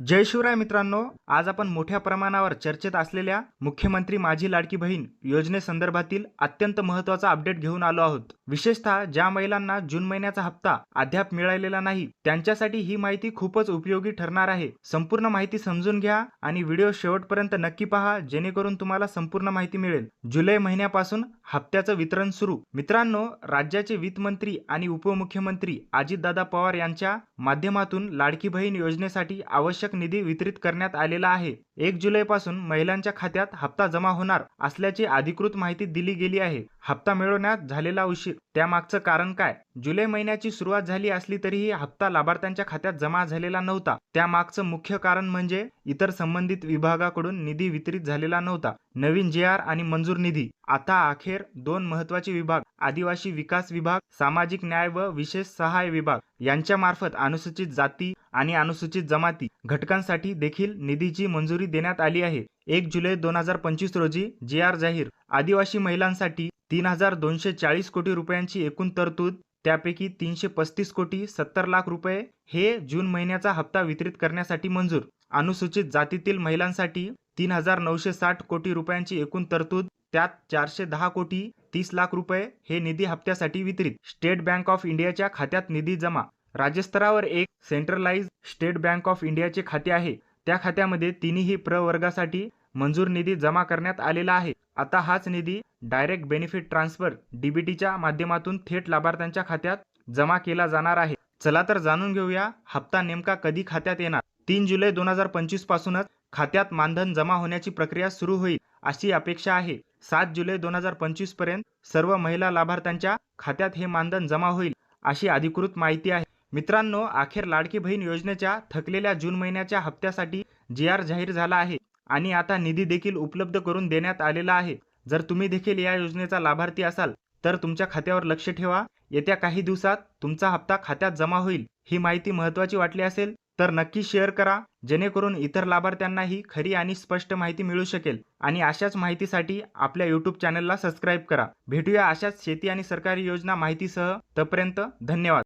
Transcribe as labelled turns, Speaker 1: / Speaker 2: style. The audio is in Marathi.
Speaker 1: जय शिवराय मित्रांनो आज आपण मोठ्या प्रमाणावर चर्चेत असलेल्या मुख्यमंत्री माझी लाडकी बहीण योजनेसंदर्भातील अत्यंत महत्त्वाचा अपडेट घेऊन आलो आहोत. विशेषतः ज्या महिलांना जून महिन्याचा हप्ता अद्याप मिळालेला नाही त्यांच्यासाठी ही माहिती खूपच उपयोगी ठरणार आहे. संपूर्ण माहिती समजून घ्या आणि व्हिडिओ शेवटपर्यंत नक्की पहा जेणेकरून तुम्हाला संपूर्ण माहिती मिळेल. जुलै महिन्यापासून हप्त्याचं वितरण सुरू. मित्रांनो राज्याचे वित्तमंत्री आणि उपमुख्यमंत्री अजितदादा पवार यांच्या माध्यमातून लाडकी बहीण योजनेसाठी आवश्यक आवश्यक निधी वितरित करण्यात आलेला आहे. एक जुलैपासून महिलांच्या खात्यात हप्ता जमा होणार असल्याची अधिकृत माहिती दिली गेली आहे. हप्ता मिळवण्यात झालेला उशीर. त्यामागचं कारण काय? जुलै महिन्याची सुरुवात झाली असली तरीही हप्ता लाभार्थ्यांच्या खात्यात जमा झालेला नव्हता. त्यामागचं मुख्य कारण म्हणजे इतर संबंधित विभागाकडून निधी वितरित झालेला नव्हता. नवीन जे आर आणि मंजूर निधी. आता अखेर दोन महत्त्वाचे विभाग. आदिवासी विकास विभाग सामाजिक न्याय व विशेष सहाय्य विभाग यांच्यामार्फत अनुसूचित जाती आणि अनुसूचित जमाती घटकांसाठी देखील निधीची मंजुरी देण्यात आली आहे. एक जुलै दोन हजार पंचवीस रोजी जे आर जाहीर आदिवासी महिलांसाठी तीन हजार दोनशे चाळीस कोटी रुपयांची एकूण तरतूद त्यापैकी तीनशे पस्तीस कोटी सत्तर लाख रुपये हे जून महिन्याचा हप्ता वितरित करण्यासाठी मंजूर. अनुसूचित जातीतील महिलांसाठी तीन हजार नऊशे साठ कोटी रुपयांची एकूण तरतूद त्यात चारशे दहा कोटी तीस लाख रुपये हे निधी हप्त्यासाठी वितरित. स्टेट बँक ऑफ इंडियाच्या खात्यात निधी जमा राज्यस्तरावर एक सेंट्रलाइज स्टेट बँक ऑफ इंडियाचे खाते आहे. त्या खात्यामध्ये तिन्ही प्रवर्गासाठी मंजूर निधी जमा करण्यात आलेला आहे. आता हाच निधी डायरेक्ट बेनिफिट ट्रान्सफर डीबीटीच्या माध्यमातून थेट लाभार्थ्यांच्या खात्यात जमा केला जाणार आहे. चला तर जाणून घेऊया हप्ता नेमका कधी खात्यात येणार. तीन जुलै दोन हजार पंचवीस पासूनच खात्यात मानधन जमा होण्याची प्रक्रिया सुरू होईल अशी अपेक्षा आहे. सात जुलै दोन हजार पंचवीसपर्यंत सर्व महिला लाभार्थ्यांच्या खात्यात हे मानधन जमा होईल अशी अधिकृत माहिती आहे. मित्रांनो अखेर लाडकी बहीण योजनेच्या थकलेल्या जून महिन्याच्या हप्त्यासाठी जी आर जाहीर झाला आहे आणि आता निधी देखील उपलब्ध करून देण्यात आलेला आहे. जर तुम्ही देखील या योजनेचा लाभार्थी असाल तर तुमच्या खात्यावर लक्ष ठेवा. येत्या काही दिवसात तुमचा हप्ता खात्यात जमा होईल. ही माहिती महत्त्वाची वाटली असेल तर नक्की शेअर करा जेणेकरून इतर लाभार्थ्यांनाही खरी आणि स्पष्ट माहिती मिळू शकेल. आणि अशाच माहितीसाठी आपल्या यूट्यूब चॅनलला सबस्क्राईब करा. भेटूया अशाच शेती आणि सरकारी योजना माहितीसह. तोपर्यंत धन्यवाद.